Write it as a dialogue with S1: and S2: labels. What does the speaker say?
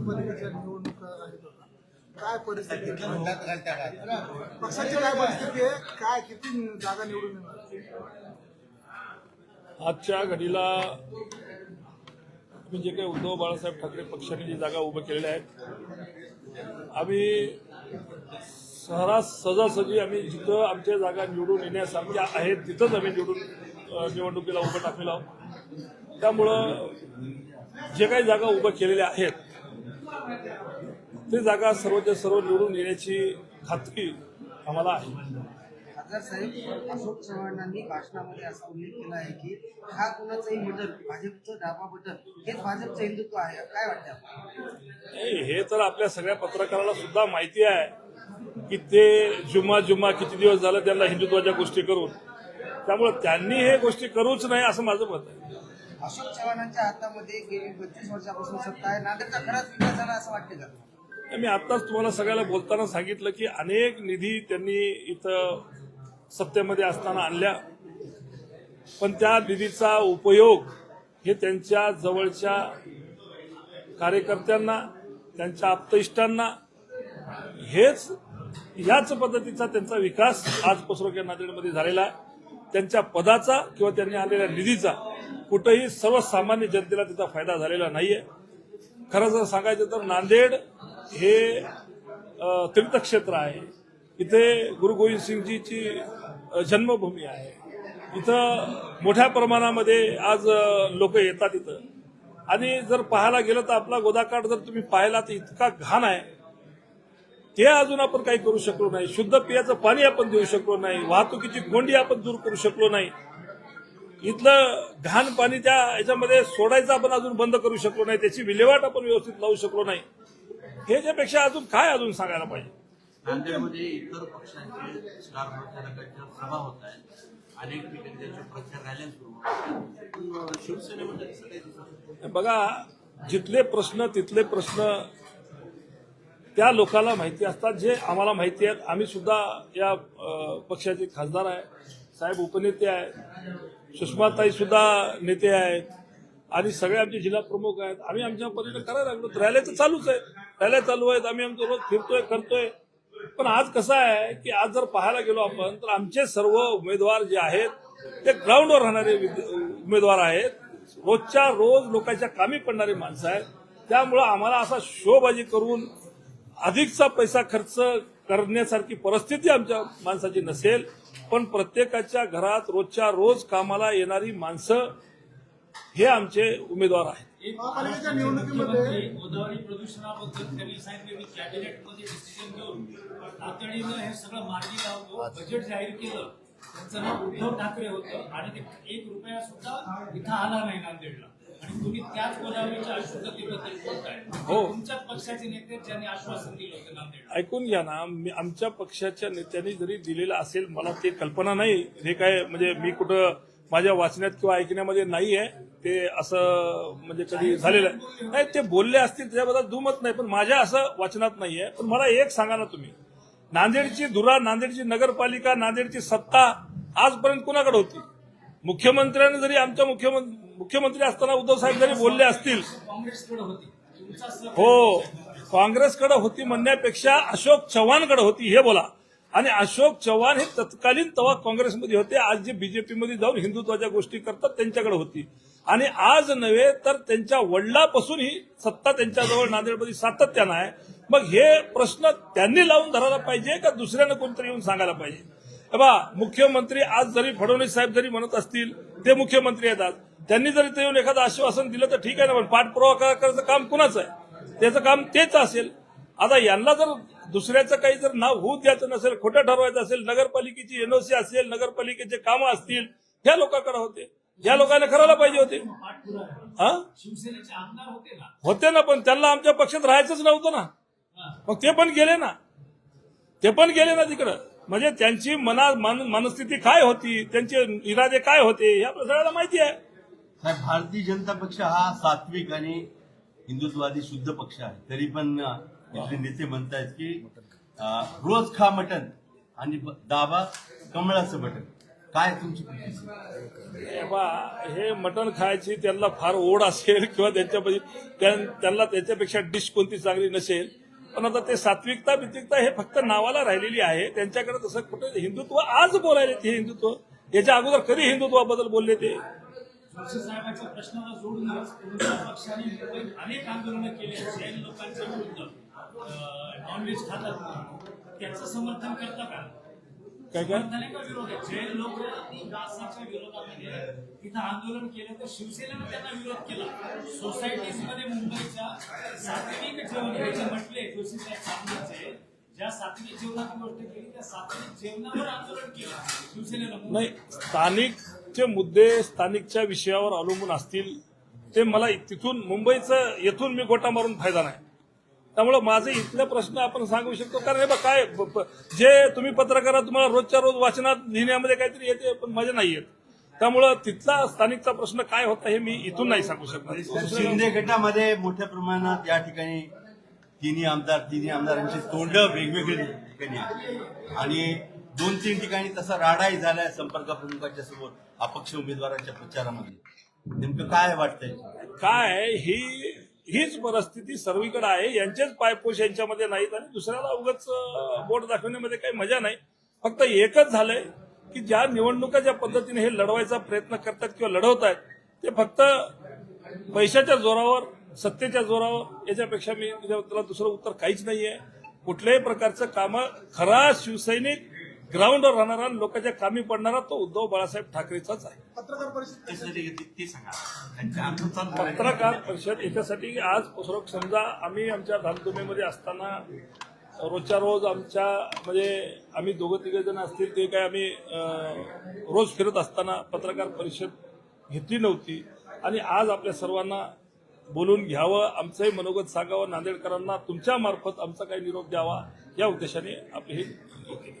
S1: नगरपालिकेच्या निवडणुका आहेत आता. काय परिस्थिती आहे? पक्षाची काय परिस्थिती आहे? काय? किती जागा निवडून येणार?
S2: आजच्या घडीला आम्ही जे काही उद्धव बाळासाहेब ठाकरे पक्षाने जी जागा उभ्या केलेल्या आहेत आम्ही सहरास सहजासहजी आम्ही जिथं आमच्या जागा निवडून येण्यासारख्या आहेत तिथंच आम्ही निवडून अ, निवडणुकीला उभं टाकलेलो आहोत. त्यामुळं जे काही जागा उभ्या केलेल्या आहेत ते जागा सर्वच्या सर्व निवडून येण्याची खात्री आम्हाला आहे.
S3: खासदार साहेब अशोक चव्हाणांनी भाषणामध्ये असा उल्लेख केला आहे की हा कुणाचंही बटन भाजपचं डाबा बटन हेच भाजपचं हिंदुत्व आहे. काय वाटतं
S2: हे तर आपल्या सगळ्या पत्रकाराला सुद्धा माहिती आहे की ते जुम्मा जुम्मा किती दिवस झालं त्यांना हिंदुत्वाच्या गोष्टी करून. त्यामुळे त्यांनी हे गोष्टी करूच नाही असं माझं मत आहे.
S3: अशोक चव्हाणांच्या हातामध्ये गेली पंचवीस वर्षापासून सत्ता आहे. नांदेडचा खराच विकास झाला असं वाटतं का?
S2: मी आताच तुम्हाला सगळ्याला बोलताना सांगितलं की अनेक निधी त्यांनी इथं सत्तेमध्ये असताना आणल्या. पण त्या निधीचा उपयोग हे त्यांच्या जवळच्या कार्यकर्त्यांना त्यांच्या आप्तइष्टांना हेच याच पद्धतीचा त्यांचा विकास आज पसरोक्या नांदेडमध्ये झालेला आहे. त्यांच्या पदाचा किंवा त्यांनी आणलेल्या निधीचा कुठंही सर्वसामान्य जनतेला त्याचा फायदा झालेला नाहीये. खरं जर सांगायचं तर नांदेड हे तीर्थक्षेत्र आहे. इथे गुरु गोविंद सिंगजीची जन्मभूमी आहे. इथं मोठ्या प्रमाणामध्ये आज लोक येतात इथं. आणि जर पाहायला गेलं तर आपला गोदाकाठ जर तुम्ही पाहिला तर इतका घाण आहे. ते अजून आपण काही करू शकलो नाही. शुद्ध पियाचं पाणी आपण देऊ शकलो नाही. वाहतुकीची कोंडी आपण दूर करू शकलो नाही. इथलं घाण पाणी त्या याच्यामध्ये सोडायचं आपण अजून बंद करू शकलो नाही त्याची विल्हेवाट आपण व्यवस्थित लावू शकलो नाही. ह्याच्यापेक्षा अजून काय अजून सांगायला पाहिजे?
S4: नांदेडमध्ये इतर पक्षांचे स्टार प्रचारकांच्या सभा होत आहेत. अनेक ठिकाणी त्याचे प्रचार सुरू शिवसेनेमध्ये.
S2: बघा जिथले प्रश्न तिथले प्रश्न त्या लोकांना माहिती असतात जे आम्हाला माहिती आहेत. आम्ही सुद्धा या पक्षाचे खासदार आहे. साहेब उपनेते आहेत. सुषमाताई सुद्धा नेते आहेत. आणि सगळे आमचे जिल्हा प्रमुख आहेत. आम्ही आमच्या पद्धतीने करायला लागलो. रॅल्या तर चालूच आहेत. रॅल्या चालू आहेत. आम्ही आमचं रोज फिरतोय करतोय. पण आज कसं आहे की आज जर पाहायला गेलो आपण तर आमचे सर्व उमेदवार जे आहेत ते ग्राउंडवर राहणारे विद- उमेदवार आहेत. रोजच्या रोज लोकांच्या कामी पडणारे माणसं आहेत. त्यामुळं आम्हाला असा शोबाजी करून अधिकचा पैसा खर्च करण्यासारखी परिस्थिती आमच्या माणसाची नसेल. पण प्रत्येकाच्या घरात रोजच्या रोज कामाला येणारी माणसं हे आमचे उमेदवार आहेत.
S1: महापालिकेच्या निवडणुकीमध्ये
S5: गोदावरी प्रदूषणाबद्दल त्यांनी सांगितले की कॅबिनेटमध्ये डिसिजन घेऊन तातडीनं हे सगळं मार्गी लावतो बजेट जाहीर केलं. त्यांचं नाव उद्धव ठाकरे होतं आणि ते एक रुपया सुद्धा इथं आला नाही नांदेडला. आणि तुम्ही त्याच गोदावरीच्या अशुद्धतेबद्दल बोलताय.
S2: हो.
S5: पक्षाचे नेते ज्यांनी आश्वासन दिलं होतं
S2: ऐकून घ्या ना मी आमच्या पक्षाच्या नेत्यांनी जरी दिलेलं असेल मला ते कल्पना नाही. हे काय म्हणजे मी कुठं माझ्या वाचण्यात किंवा ऐकण्यामध्ये नाही आहे. ते असं म्हणजे कधी झालेलं आहे नाही ते बोलले असतील त्याच्याबद्दल दुमत नाही पण माझ्या असं वाचनात नाही आहे. पण मला एक सांगा ना तुम्ही. नांदेडची धुरा नांदेडची नगरपालिका नांदेडची सत्ता आजपर्यंत कुणाकडे होती? मुख्यमंत्र्यांनी जरी आमच्या मुख्यमंत्री मुख्यमंत्री असताना उद्धव साहेब जरी बोलले असतील
S5: काँग्रेसकडे होती.
S2: हो काँग्रेसकडे होती म्हणण्यापेक्षा अशोक चव्हाणकडे होती हे बोला. आणि अशोक चव्हाण हे तत्कालीन तेव्हा काँग्रेसमध्ये होते आज जे बीजेपीमध्ये जाऊन हिंदुत्वाच्या गोष्टी करतात त्यांच्याकडे होती. आणि आज नव्हे तर त्यांच्या वडिलापासून ही सत्ता त्यांच्याजवळ नांदेडमध्ये सातत्यानं आहे. मग हे प्रश्न त्यांनी लावून धरायला पाहिजे का दुसऱ्यानं कोणतरी येऊन सांगायला पाहिजे? बा मुख्यमंत्री आज जरी फडणवीस साहेब जरी म्हणत असतील ते मुख्यमंत्री आहेत आज. त्यांनी जरी ते येऊन एखादं आश्वासन दिलं तर ठीक आहे ना पण पाठपुरावा करायचं काम कुणाचं आहे? त्याचं काम तेच असेल. आता यांना जर दुसऱ्याचं काही जर नाव होऊ द्यायचं नसेल खोटं ठरवायचं असेल नगरपालिकेची एनओसी असेल नगरपालिकेचे कामं असतील ह्या लोकांकडे होते. या लोकांना करायला पाहिजे होते. हा?
S5: होते ना
S2: पण त्यांना आमच्या पक्षात राहायचंच नव्हतं ना. मग ते पण गेले ना. ते पण गेले ना तिकडं. म्हणजे त्यांची मना मन- मनस्थिती काय होती? त्यांचे इरादे काय होते? आपल्या सगळ्याला माहिती आहे.
S4: साहेब भारतीय जनता पक्ष हा सात्विक आणि हिंदुत्ववादी शुद्ध पक्ष आहे. तरी पण इथले नेते म्हणतायत की रोज खा मटन आणि दाबा कमळाचं बटन
S6: काय तुमची?
S2: हे बा हे मटण खायची त्यांना फार ओढ असेल किंवा त्यांच्यामध्ये त्यां- त्यांना त्याच्यापेक्षा डिश कोणती चांगली नसेल. पण आता ते सात्विकता बित्विकता हे फक्त नावाला राहिलेली आहे. त्यांच्याकडे तसं कुठे हिंदुत्व आज बोलायले ते हिंदुत्व. याच्या अगोदर कधी हिंदुत्वाबद्दल बोलले ते?
S5: साहेबांच्या प्रश्नाला जोडूनच तुमच्या पक्षाने मुंबईत अनेक आंदोलनं केली जैन लोकांच्या विरुद्ध नॉनव्हेज खातात त्याचं समर्थन करता का?
S2: काय काय?
S5: समर्थन आहे का विरोध आहे. जैन लोक गासाच्या विरोधामध्ये तिथं आंदोलन केलं तर शिवसेनेनं त्यांना विरोध केला. सोसायटीजमध्ये मुंबईच्या सात्विक जेवण जे म्हटले जोशी साहेब सामनाचे ज्या सात्विक जेवणाची गोष्ट केली त्या सात्विक जेवणावर आंदोलन केलं. शिवसेनेनं
S2: नाही स्थानिकचे मुद्दे स्थानिकच्या विषयावर अवलंबून असतील ते मला तिथून मुंबईचं येथून मी गोटा मारून फायदा नाही. त्यामुळे माझे इथले प्रश्न आपण सांगू शकतो. कारण हे बघ काय जे तुम्ही पत्रकारात तुम्हाला रोजच्या रोज वाचनात लिहिण्यामध्ये काहीतरी येते पण मजा नाही येत. त्यामुळं तिथला स्थानिकचा प्रश्न काय होता हे मी इथून नाही सांगू शकणार.
S6: शिंदे गटामध्ये मोठ्या प्रमाणात या ठिकाणी तिन्ही आमदार तिन्ही आमदारांची तोंड वेगवेगळी ठिकाणी आणि दोन तीन ठिकाणी तसा राडाही झालाय संपर्क प्रमुखाच्या समोर अपक्ष उमेदवारांच्या प्रचारामध्ये. नेमकं काय वाटतंय?
S2: काय ही हीच परिस्थिती सर्वीकडे आहे. यांचेच पायपोश यांच्यामध्ये नाहीत आणि दुसऱ्याला उगाच बोट दाखवण्यामध्ये काही मजा नाही. फक्त एकच झालंय की ज्या निवडणुका ज्या पद्धतीने हे लढवायचा प्रयत्न करतात किंवा लढवत आहेत ते फक्त पैशाच्या जोरावर सत्तेच्या जोरावर याच्यापेक्षा मी तुझ्या तुला दुसरं उत्तर काहीच नाहीये. कुठल्याही प्रकारचं कामं खरा शिवसैनिक ग्राउंडवर राहणारा आणि लोकांच्या कामी पडणारा तो उद्धव बाळासाहेब ठाकरेचाच आहे.
S1: पत्रकार परिषद
S2: पत्रकार परिषद याच्यासाठी आज पुसरक समजा आम्ही आमच्या धामधुमीमध्ये असताना रोजच्या रोज आमच्या म्हणजे आम्ही दोघं तिघे जण असतील ते काय आम्ही रोज फिरत असताना पत्रकार परिषद घेतली नव्हती. आणि आज आपल्या सर्वांना बोलून घ्यावं आमचंही मनोगत सांगावं नांदेडकरांना तुमच्या मार्फत आमचा काही निरोप द्यावा या उद्देशाने आपली ही केली.